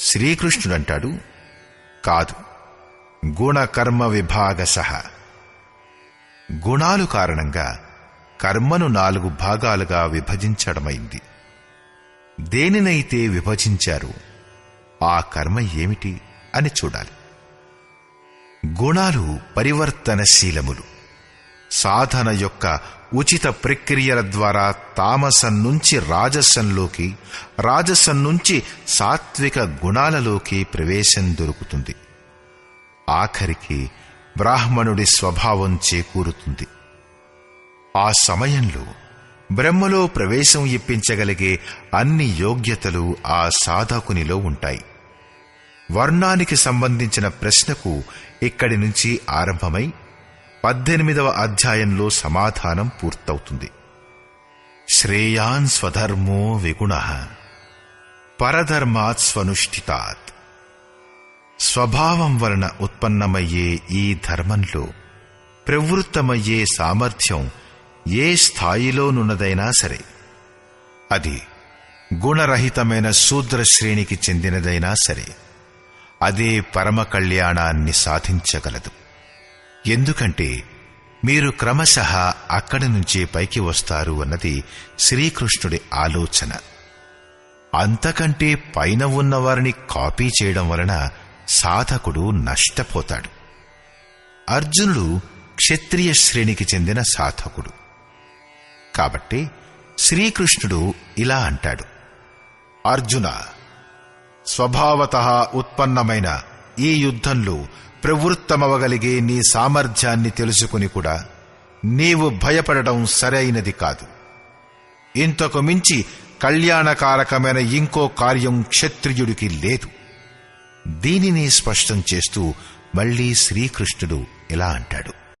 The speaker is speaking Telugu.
శ్రీకృష్ణుడంటాడు? కాదు. గుణకర్మ విభాగశ గుణాలు కారణంగా కర్మను నాలుగు భాగాలుగా విభజించడమైంది. దేనినైతే విభజించారు ఆ కర్మ ఏమిటి అని చూడాలి. గుణాలు పరివర్తనశీలములు. సాధన యొక్క ఉచిత ప్రక్రియల ద్వారా తామసం నుంచి రాజసంలోకి రాజసం నుంచి సాత్విక గుణాలలోకి ప్రవేశం దొరుకుతుంది. ఆఖరికి బ్రాహ్మణుడి స్వభావం చేకూరుతుంది. ఆ సమయంలో బ్రహ్మలో ప్రవేశం ఇప్పించగలిగే అన్ని యోగ్యతలు ఆ సాధకునిలో ఉంటాయి. వర్ణానికి సంబంధించిన ప్రశ్నకు ఇక్కడి నుంచి ఆరంభమై పద్దెనిమిదవ అధ్యాయంలో సమాధానం పూర్తవుతుంది. శ్రేయాన్ స్వధర్మో విగుణ పరధర్మాత్ స్వనుష్ఠితాత్. స్వభావం వలన ఉత్పన్నమయ్యే ఈ ధర్మంలో ప్రవృత్తమయ్యే సామర్థ్యం ఏ స్థాయిలోనున్నదైనా సరే అది గుణరహితమైన శూద్ర శ్రేణికి చెందినదైనా సరే అదే పరమ కళ్యాణాన్ని సాధించగలదు. ఎందుకంటే మీరు క్రమశః అక్కడి నుంచే పైకి వస్తారు అన్నది శ్రీకృష్ణుడి ఆలోచన. అంతకంటే పైన ఉన్నవారిని కాపీ చేయడం వలన సాధకుడు నష్టపోతాడు. అర్జునుడు క్షత్రియ శ్రేణికి చెందిన సాధకుడు. కాబట్టి శ్రీకృష్ణుడు ఇలా అంటాడు. అర్జున స్వభావత ఉత్పన్నమైన ఈ యుద్ధంలో ప్రవృత్తమవగలిగే నీ సామర్థ్యాన్ని తెలుసుకుని కూడా నీవు భయపడడం సరైనది కాదు. ఇంతకు మించి కళ్యాణకారకమైన ఇంకో కార్యం క్షత్రియుడికి లేదు. దీనిని స్పష్టం చేస్తూ మళ్ళీ శ్రీకృష్ణుడు ఇలా అంటాడు.